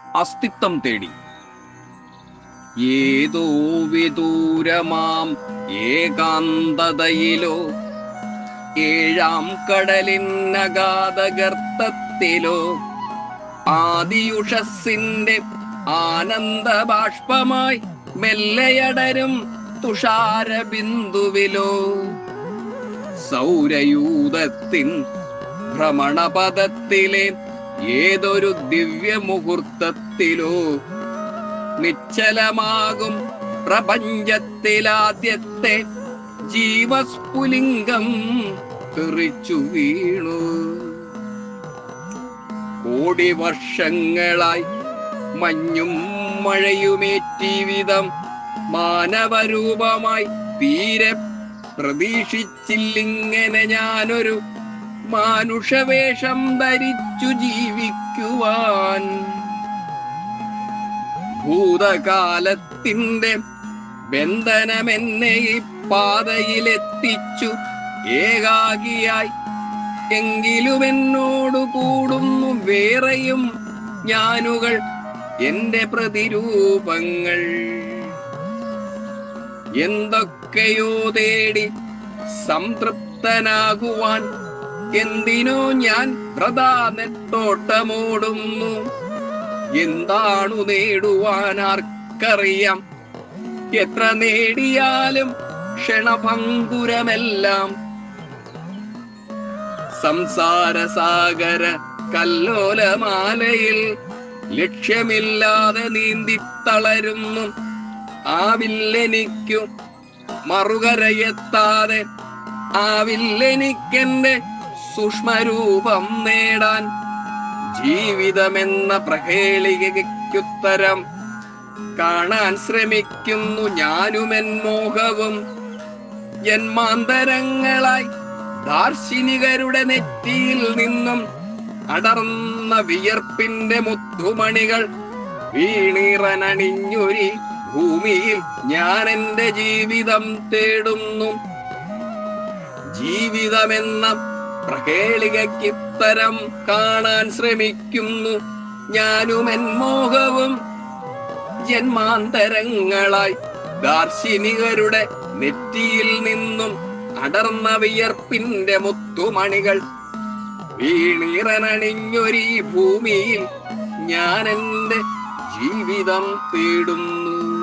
അസ്തിത്വം തേടി. ഏതോ വിദൂരമാം ഏകാന്തതയിലോ ഏഴാം കടലിനഗാധഗർത്തത്തിലോ ആദിയുഷസിന്റെ ആനന്ദ ബാഷ്പമായി മെല്ലയടരും തുഷാര ബിന്ദുവിലോ സൗരയൂഥത്തിൻ ഭ്രമണപഥത്തിലെ ഏതൊരു ദിവ്യമുഹൂർത്തത്തിലോ നിശ്ചലമാകും പ്രപഞ്ചത്തിലാദ്യത്തെ ജീവസ്ഫുലിംഗം തെറിച്ചു വീണു. കോടി വർഷങ്ങളായി മഞ്ഞും മഴയുമേറ്റി വിധം മാനവരൂപമായി തീരെ പ്രതീക്ഷിച്ചില്ലിങ്ങനെ ഞാനൊരു മാനുഷവേഷം ധരിച്ചു ജീവിക്കുവാൻ. ഭൂതകാലത്തിന്റെ ബന്ധനമെന്നെ ഈ പാതയിലെത്തിച്ചു. ഏകാഗിയായി എങ്കിലും എന്നോട് കൂടുന്നു വേറെയും ഞാനുകൾ എന്റെ പ്രതിരൂപങ്ങൾ. എന്തൊക്കെയോ തേടി സംതൃപ്തനാകുവാൻ എന്തിനോ ഞാൻ പ്രധാനത്തോട്ടമോടുന്നു എന്താണു നേടുവാൻ ആർക്കറിയാം? എത്ര നേടിയാലും ക്ഷണഭങ്കുരമെല്ലാം. സംസാരസാഗര കല്ലോലമാലയിൽ ലക്ഷ്യമില്ലാതെ നീന്തി തളരുന്നു ആവില്ലെനിക്കു മറുകരയെത്താതെ ആവില്ലെനിക്കെന്റെ സൂക്ഷ്മരൂപം നേടാൻ ജീവിതമെന്ന പ്രഹേളികയ്ക്കുത്തരം കാണാൻ ശ്രമിക്കുന്നു ഞാനുമെൻ മോഹവും. ജന്മാന്തരങ്ങളായി ദാർശനികരുടെ നെറ്റിയിൽ നിന്നും അടർന്ന വിയർപ്പിന്റെ മുത്തുമണികൾ വീണീറനണിഞ്ഞൊരി ഭൂമിയിൽ ഞാൻ എന്റെ ജീവിതം തേടുന്നു. ജീവിതമെന്ന പ്രഹേളികയ്ക്കുത്തരം കാണാൻ ശ്രമിക്കുന്നു. ഞാനും എൻ ജന്മാന്തരങ്ങളായി ദാർശനികരുടെ നെറ്റിയിൽ നിന്നും അടർന്ന വിയർപ്പിന്റെ മുത്തുമണികൾ വീണീറനണിഞ്ഞൊരീ ഭൂമിയിൽ ഞാൻ എന്റെ ജീവിതം തേടുന്നു.